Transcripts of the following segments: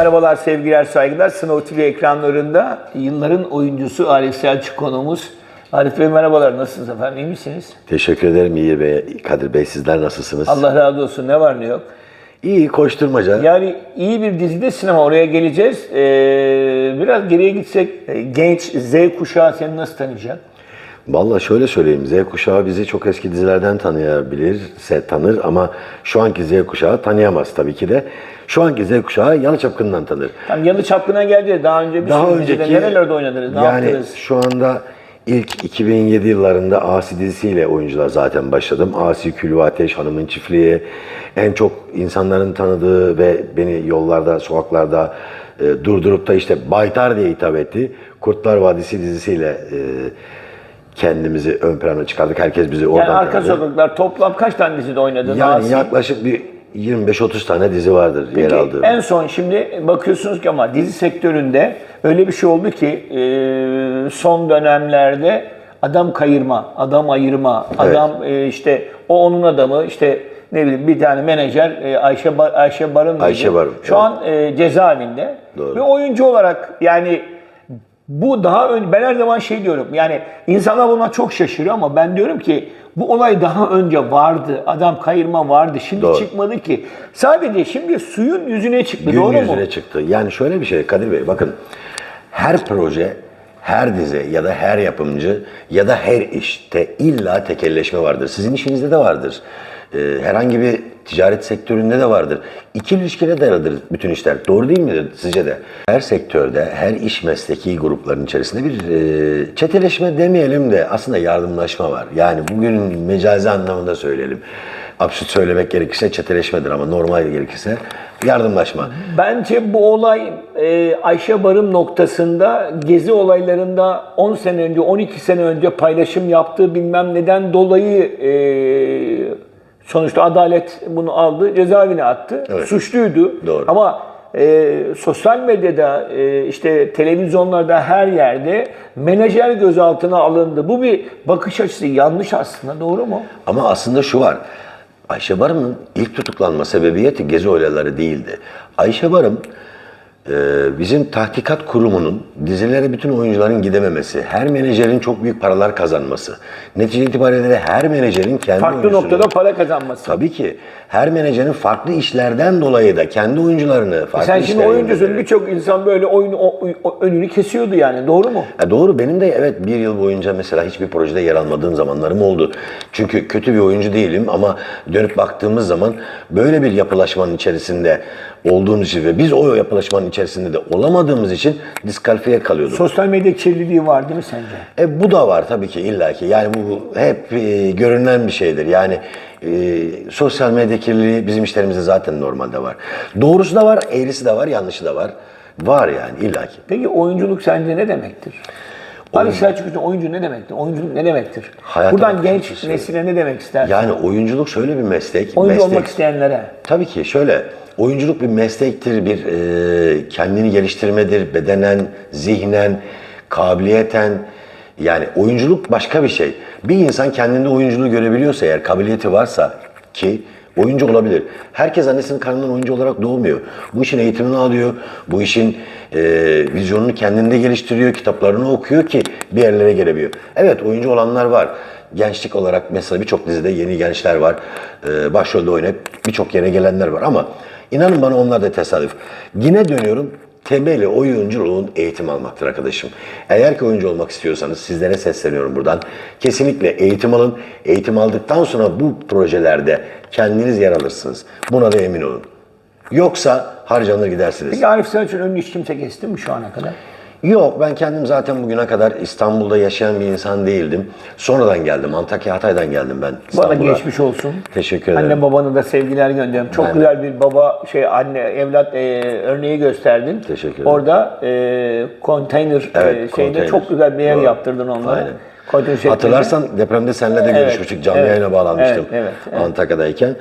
Merhabalar, sevgiler, saygılar. Sınav TV ekranlarında yılların oyuncusu Arif Selçuk konuğumuz. Arif Bey merhabalar, nasılsınız efendim, iyi misiniz? Teşekkür ederim İyi Bey, Kadir Bey. Sizler nasılsınız? Allah razı olsun, ne var ne yok. İyi koşturmaca. Yani iyi bir dizide sinema, oraya geleceğiz. Ee, biraz geriye gitsek, e, genç Z kuşağı seni nasıl tanıyacak? Vallahi şöyle söyleyeyim. Z kuşağı bizi çok eski dizilerden tanıyabilirse tanır ama şu anki Z kuşağı tanıyamaz tabii ki de. Şu anki Z kuşağı Yalı Çapkın'dan tanır. Tam Yalı Çapkın'a geleceğiz. Daha önce bir Daha sürü dizide önceki nerelerde oynadınız, ne yani yaptınız? şu anda ilk 2007 yıllarında Asi dizisiyle oyuncular zaten başladım. Asi Külü Ateş, Hanımın Çiftliği en çok insanların tanıdığı ve beni yollarda, sokaklarda e, durdurup da işte Baytar diye hitap etti. Kurtlar Vadisi dizisiyle e, kendimizi ön plana çıkardık. Herkes bizi oradan Yani arka tanıdı. sokaklar toplam kaç tane dizide oynadın? Yani Asi? yaklaşık bir 25-30 tane dizi vardır yer Peki, aldığım. En son şimdi bakıyorsunuz ki ama dizi sektöründe öyle bir şey oldu ki e, son dönemlerde adam kayırma, adam ayırma, Evet. adam e, işte o onun adamı işte ne bileyim bir tane menajer e, Ayşe Ba- Ayşe Barın mıydı? Ayşe Barın, Şu evet. an e, cezaevinde. Doğru. Ve oyuncu olarak yani bu daha ön, ben her zaman şey diyorum yani insanlar buna çok şaşırıyor ama ben diyorum ki bu olay daha önce vardı. Adam kayırma vardı. Şimdi Doğru. çıkmadı ki. Sadece şimdi suyun yüzüne çıktı. Gün doğru yüzüne mu? çıktı. Yani şöyle bir şey Kadir Bey bakın her proje, her dizi ya da her yapımcı ya da her işte illa tekelleşme vardır. Sizin işinizde de vardır. Ee, herhangi bir ticaret sektöründe de vardır. İkili ilişkide de vardır bütün işler. Doğru değil midir sizce de? Her sektörde, her iş mesleki grupların içerisinde bir e, çeteleşme demeyelim de aslında yardımlaşma var. Yani bugün mecazi anlamında söyleyelim. Absürt söylemek gerekirse çeteleşmedir ama normal gerekirse yardımlaşma. Bence bu olay e, Ayşe Barım noktasında gezi olaylarında 10 sene önce, 12 sene önce paylaşım yaptığı bilmem neden dolayı e, sonuçta adalet bunu aldı, cezaevine attı. Evet. Suçluydu. Doğru. Ama e, sosyal medyada, e, işte televizyonlarda her yerde menajer gözaltına alındı. Bu bir bakış açısı yanlış aslında, doğru mu? Ama aslında şu var. Ayşe Barım'ın ilk tutuklanma sebebiyeti gezi olayları değildi. Ayşe Barım bizim tahkikat kurumunun dizilere bütün oyuncuların gidememesi, her menajerin çok büyük paralar kazanması, netice itibariyle her menajerin kendi Farklı oyuncusunu- noktada para kazanması. Tabii ki her menajerin farklı işlerden dolayı da kendi oyuncularını farklı Sen şimdi oyuncusun birçok insan böyle oyun o- o- önünü kesiyordu yani doğru mu? Ya doğru benim de evet bir yıl boyunca mesela hiçbir projede yer almadığım zamanlarım oldu. Çünkü kötü bir oyuncu değilim ama dönüp baktığımız zaman böyle bir yapılaşmanın içerisinde olduğumuz için ve biz o yapılaşmanın içerisinde de olamadığımız için diskalifiye kalıyorduk. Sosyal medya kirliliği var değil mi sence? E, bu da var tabii ki illaki. Yani bu hep e, görünen bir şeydir. Yani e, sosyal medya kirliliği bizim işlerimizde zaten normalde var. Doğrusu da var, eğrisi de var, yanlışı da var. Var yani illaki. Peki oyunculuk sence ne demektir? Ali Selçuk için oyuncu ne demektir? Oyunculuk ne demektir? Hayata Buradan genç açısı. nesile ne demek ister? Yani oyunculuk şöyle bir meslek. oyuncu meslek, olmak isteyenlere. Tabii ki şöyle, oyunculuk bir meslektir, bir e, kendini geliştirmedir, bedenen, zihnen, kabiliyeten. Yani oyunculuk başka bir şey. Bir insan kendinde oyunculuğu görebiliyorsa eğer, kabiliyeti varsa ki oyuncu olabilir. Herkes annesinin karnından oyuncu olarak doğmuyor. Bu işin eğitimini alıyor, bu işin e, vizyonunu kendinde geliştiriyor, kitaplarını okuyor ki bir yerlere gelebiliyor. Evet oyuncu olanlar var. Gençlik olarak mesela birçok dizide yeni gençler var. Ee, başrolde oynayıp birçok yere gelenler var ama inanın bana onlar da tesadüf. Yine dönüyorum temeli oyunculuğun eğitim almaktır arkadaşım. Eğer ki oyuncu olmak istiyorsanız sizlere sesleniyorum buradan. Kesinlikle eğitim alın. Eğitim aldıktan sonra bu projelerde kendiniz yer alırsınız. Buna da emin olun. Yoksa harcanır gidersiniz. Peki Arif Selçuk'un önünü hiç kimse kesti mi şu ana kadar? Yok ben kendim zaten bugüne kadar İstanbul'da yaşayan bir insan değildim. Sonradan geldim. Antakya Hatay'dan geldim ben Bana İstanbul'a. geçmiş olsun. Teşekkür ederim. Anne babanı da sevgiler gönderiyorum. Çok Ben de. güzel bir baba şey anne evlat e, örneği gösterdin. Teşekkür ederim. Orada e, konteyner Evet, e, şeyinde konteyner. çok güzel bir yer Doğru. yaptırdın onlara. Aynen. Konteyner şeklinde. Hatırlarsan depremde seninle de Evet, görüşmüştük. Canlı evet, yayına bağlanmıştım. evet, evet, evet. Antakya'dayken.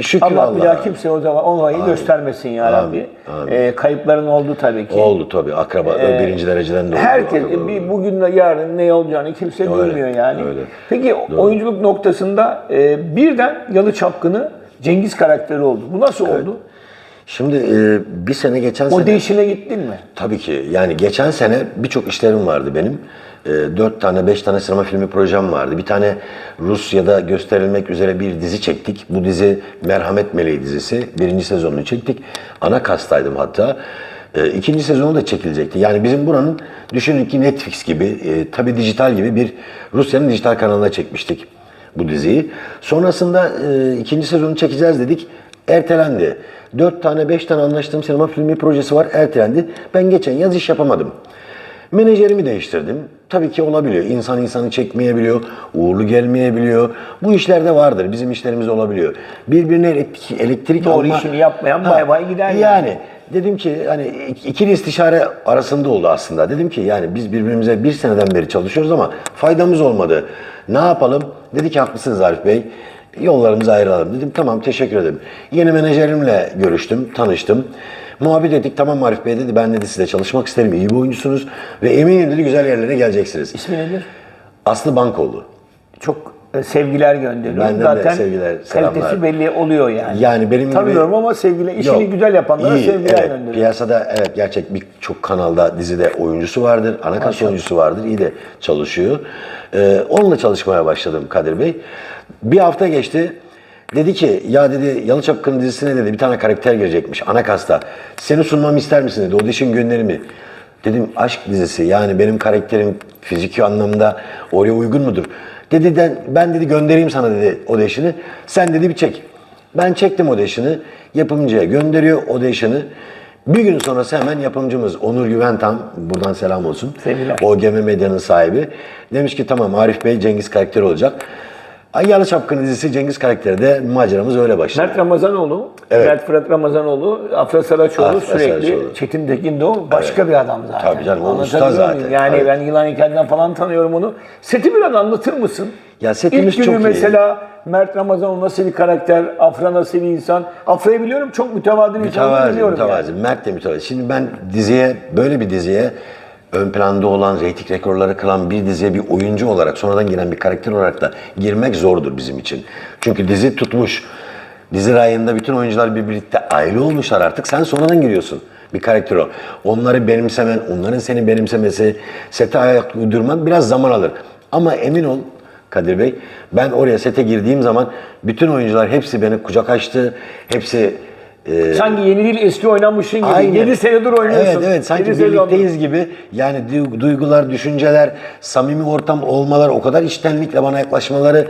Şükür Allah Allah'a. bir daha kimse o zaman olayı göstermesin ya Rabbi. amin. E, kayıpların oldu tabii ki. Oldu tabii. Akraba birinci dereceden de oldu. Herkes bir bugün de yarın ne olacağını kimse bilmiyor yani. öyle. Peki oyunculuk noktasında e, birden Yalı Çapkını Cengiz karakteri oldu. Bu nasıl oldu? Şimdi e, bir sene geçen O sene... değişine gittin mi? Tabii ki. Yani geçen sene birçok işlerim vardı benim. E, dört tane, beş tane sinema filmi projem vardı. Bir tane Rusya'da gösterilmek üzere bir dizi çektik. Bu dizi Merhamet Meleği dizisi. Birinci sezonunu çektik. Ana kastaydım hatta. E, ikinci sezonu da çekilecekti. Yani bizim buranın düşünün ki Netflix gibi, e, tabii dijital gibi bir Rusya'nın dijital kanalına çekmiştik bu diziyi. Sonrasında e, ikinci sezonu çekeceğiz dedik. Ertelendi. Dört tane, beş tane anlaştığım sinema filmi projesi var. Ertelendi. Ben geçen yaz iş yapamadım. Menajerimi değiştirdim. Tabii ki olabiliyor. İnsan insanı çekmeyebiliyor. Uğurlu gelmeyebiliyor. Bu işlerde vardır. Bizim işlerimiz olabiliyor. Birbirine elektrik, elektrik Doğru alma... işini yapmayan bay bay gider yani. Yani dedim ki hani ik- ikili istişare arasında oldu aslında. Dedim ki yani biz birbirimize bir seneden beri çalışıyoruz ama faydamız olmadı. Ne yapalım? Dedi ki haklısınız Arif Bey. Yollarımızı ayrılalım. Dedim tamam teşekkür ederim. Yeni menajerimle görüştüm, tanıştım. Muhabbet ettik. Tamam Arif Bey dedi ben dedi sizle çalışmak isterim. İyi bir oyuncusunuz ve eminim dedi güzel yerlere geleceksiniz. İsmi nedir? Aslı Bankoğlu. Çok sevgiler gönderiyorum. Benden de Zaten sevgiler, selamlar. kalitesi belli oluyor yani. Yani benim gibi- Tanımıyorum ama sevgiler, işini Yok, güzel yapanlara iyi, sevgiler evet, gönderiyorum. Piyasada evet gerçek birçok kanalda dizide oyuncusu vardır. Ana kas oyuncusu vardır. iyi de çalışıyor. Ee, onunla çalışmaya başladım Kadir Bey. Bir hafta geçti. Dedi ki ya dedi Yalı Çapkın dizisine dedi bir tane karakter girecekmiş ana kasta. Seni sunmamı ister misin dedi. Audition gönderi mi? Dedim aşk dizisi yani benim karakterim fiziki anlamda oraya uygun mudur? Dedi de, ben dedi göndereyim sana dedi audition'ı. Sen dedi bir çek. Ben çektim audition'ı. Yapımcıya gönderiyor audition'ı. Bir gün sonrası hemen yapımcımız Onur Güventam, buradan selam olsun. Sevgiler. OGM Medya'nın sahibi. Demiş ki tamam Arif Bey Cengiz karakteri olacak. Ay Yalı Çapkın dizisi Cengiz karakteri de maceramız öyle başladı. Mert Ramazanoğlu, Evet. Mert Fırat Ramazanoğlu, Afra Saraçoğlu Afra sürekli, Saraçoğlu. Çetin Tekindoğlu başka bir adam zaten. Tabii canım, o usta zaten. Yani Tabii. ben Yılan Heykel'den falan tanıyorum onu. Seti biraz anlatır mısın? Ya setimiz İlk günü çok iyi. mesela Mert Ramazanoğlu nasıl bir karakter, Afra nasıl bir insan? Afra'yı biliyorum çok mütevazı bir insan Mütevazi, biliyorum. mütevazi. Mert de mütevazi. Şimdi ben diziye, böyle bir diziye ön planda olan, reyting rekorları kıran bir diziye bir oyuncu olarak, sonradan giren bir karakter olarak da girmek zordur bizim için. Çünkü dizi tutmuş. Dizi rayında bütün oyuncular birlikte aile olmuşlar artık. Sen sonradan giriyorsun. Bir karakter o. Onları benimsemen, onların seni benimsemesi, sete ayak uydurman biraz zaman alır. Ama emin ol Kadir Bey, ben oraya sete girdiğim zaman bütün oyuncular hepsi beni kucak açtı. Hepsi e, Sanki yeni değil eski oynamışsın gibi. Aynen. 7 senedir oynuyorsun. Evet evet sanki birlikteyiz gibi. Yani du- duygular, düşünceler, samimi ortam olmalar, o kadar içtenlikle bana yaklaşmaları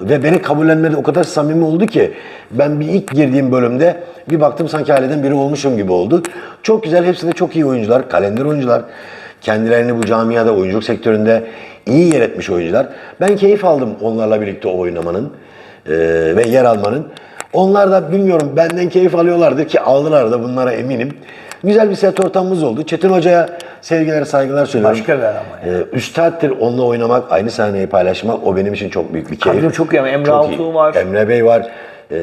ve beni kabullenmeleri o kadar samimi oldu ki ben bir ilk girdiğim bölümde bir baktım sanki aileden biri olmuşum gibi oldu. Çok güzel, hepsi de çok iyi oyuncular, kalender oyuncular. Kendilerini bu camiada, oyunculuk sektöründe iyi yer etmiş oyuncular. Ben keyif aldım onlarla birlikte oynamanın eee, ve yer almanın. Onlar da bilmiyorum benden keyif alıyorlardır ki aldılar da bunlara eminim. Güzel bir set ortamımız oldu. Çetin Hoca'ya sevgiler, saygılar söylüyorum. Başka bir adam Ee, üstaddır onunla oynamak, aynı sahneyi paylaşmak o benim için çok büyük bir keyif. Kadro çok iyi ama Emre Çok iyi. Altuğ var. Emre Bey var. Ee,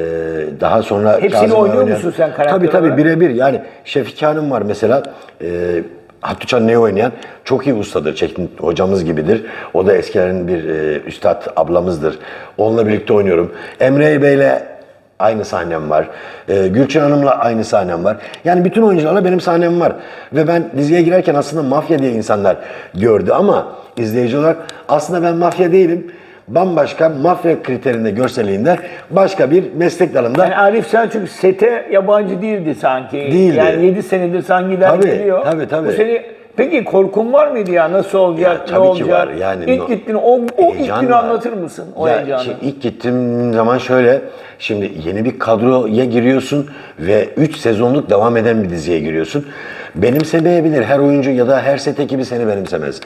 daha sonra Hepsini Kazım oynuyor oynayan- musun sen karakter Tabii tabii olarak? birebir. Yani Şefik Hanım var mesela. Ee, Hattuçan ne oynayan çok iyi ustadır. Çetin hocamız gibidir. O da eskilerin bir e, üstad ablamızdır. Onunla birlikte oynuyorum. Emre Bey'le aynı sahnem var. Ee, Gülçin Hanım'la aynı sahnem var. Yani bütün oyuncularla benim sahnem var. Ve ben diziye girerken aslında mafya diye insanlar gördü ama izleyici olarak aslında ben mafya değilim. Bambaşka mafya kriterinde, görselliğinde başka bir meslek dalında Yani Arif Selçuk sete yabancı değildi sanki. Değildi. Yani 7 senedir sanki Tabii, ilerliyor. tabii, tabii. Bu seni Peki korkun var mıydı ya nasıl olacak, Ya, ne tabii ki olacak? var. Yani ilk no- gittin o, o ilk Heyecan günü var. anlatır mısın o Ya heyecanı? şey, ilk gittiğim zaman şöyle, şimdi yeni bir kadroya giriyorsun ve 3 sezonluk devam eden bir diziye giriyorsun. Benimsemeyebilir her oyuncu ya da her set ekibi seni benimsemez.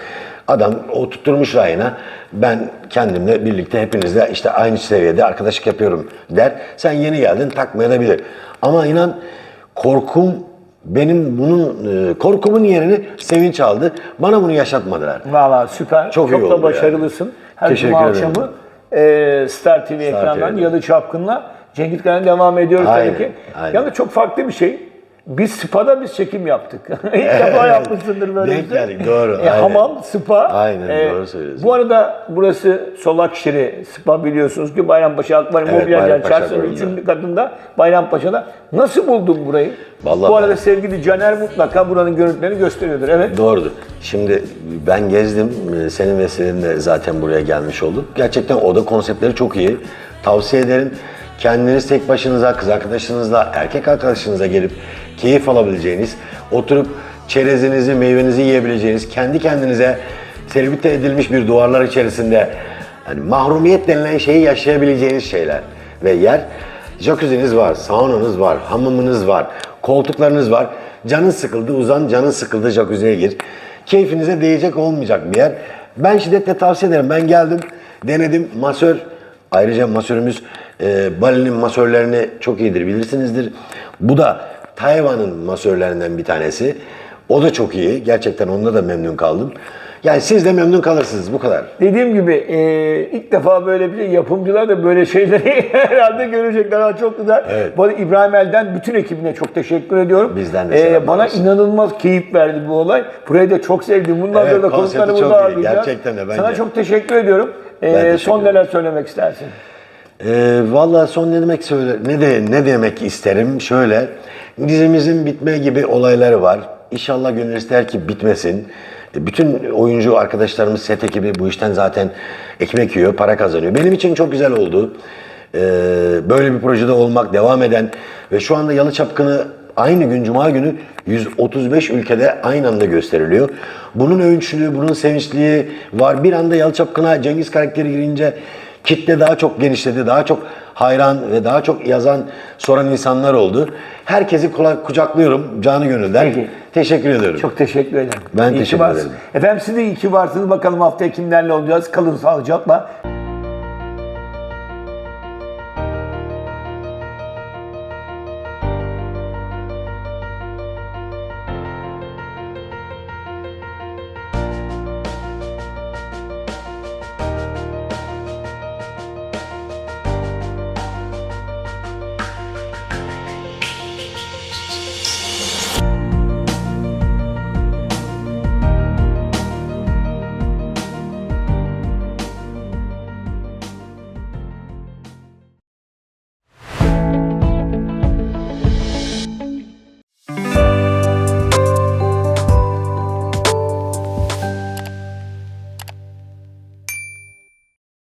Adam o tutturmuş rayına ben kendimle birlikte hepinizle işte aynı seviyede arkadaşlık yapıyorum der. Sen yeni geldin takmayabilir. Ama inan korkum benim bunun e, korkumun yerini sevinç aldı. Bana bunu yaşatmadılar. Valla süper. Çok Çok, iyi da oldu başarılısın. Her Teşekkür cuma ederim. akşamı e, Star TV ekranından TV'de. Yalı Çapkın'la Cengiz Kaya'nın devam ediyoruz Aynen, tabii ki. aynen. Yalnız çok farklı bir şey. Biz SPA'da biz çekim yaptık. İlk defa yapmışsındır böyle Denk bir şey. geldik, doğru, E, aynen. hamam, spa. Aynen, doğru söylüyorsun. Bu arada burası Solakşiri Spa biliyorsunuz ki Bayrampaşa Akvaryum Evet, Mobilya Bayrampaşa Çarşı'nın Akvaryum'da. 3. katında Bayrampaşa'da. Nasıl buldun burayı? Vallahi Bu arada ben- sevgili Caner mutlaka buranın görüntülerini gösteriyordur. Evet. Doğrudur. Şimdi ben gezdim. Ee, Senin vesilenle zaten buraya gelmiş olduk. Gerçekten oda konseptleri çok iyi. Tavsiye ederim. Kendiniz tek başınıza, kız arkadaşınızla, erkek arkadaşınıza gelip keyif alabileceğiniz, oturup çerezinizi, meyvenizi yiyebileceğiniz, kendi kendinize servite edilmiş bir duvarlar içerisinde hani mahrumiyet denilen şeyi yaşayabileceğiniz şeyler ve yer Jacuzzi'niz var, saunanız var, hamamınız var, koltuklarınız var. Canın sıkıldı, uzan, canın sıkıldı, jacuzziye gir. Keyfinize değecek olmayacak bir yer. Ben şiddetle tavsiye ederim. Ben geldim, denedim. Masör, ayrıca masörümüz e, Bali'nin masörlerini çok iyidir, bilirsinizdir. Bu da Tayvan'ın masörlerinden bir tanesi. O da çok iyi. Gerçekten onda da memnun kaldım. Yani siz de memnun kalırsınız, bu kadar. Dediğim gibi e, ilk defa böyle bir şey, yapımcılar da böyle şeyleri herhalde görecekler. Ha, çok güzel. Evet. Bu arada İbrahim El'den bütün ekibine çok teşekkür ediyorum. Bizden de selamlar Bana olsun. inanılmaz keyif verdi bu olay. Burayı da çok sevdim. Bundan Evet, sonra da burada iyi. ağırlayacağız. Gerçekten de bence. Sana çok teşekkür ediyorum. E, teşekkür son neler söylemek istersin? Ee, Valla son ne demek söyle ne de ne demek isterim şöyle dizimizin bitme gibi olayları var. İnşallah gönül ister ki bitmesin. E, Bütün oyuncu arkadaşlarımız set ekibi bu işten zaten ekmek yiyor, para kazanıyor. Benim için çok güzel oldu. Ee, böyle bir projede olmak, devam eden ve şu anda Yalı Çapkını aynı gün Cuma günü 135 ülkede aynı anda gösteriliyor. Bunun övünçlüğü, bunun sevinçliği var. Bir anda Yalı Çapkın'a Cengiz karakteri girince kitle daha çok genişledi, daha çok hayran ve daha çok yazan, soran insanlar oldu. Herkesi kucaklıyorum canı gönülden. Peki. Teşekkür ediyorum. Çok teşekkür ederim. Ben İyi teşekkür ederim. Efendim siz de iyi ki varsınız. Bakalım haftaya kimlerle olacağız. Kalın sağlıcakla.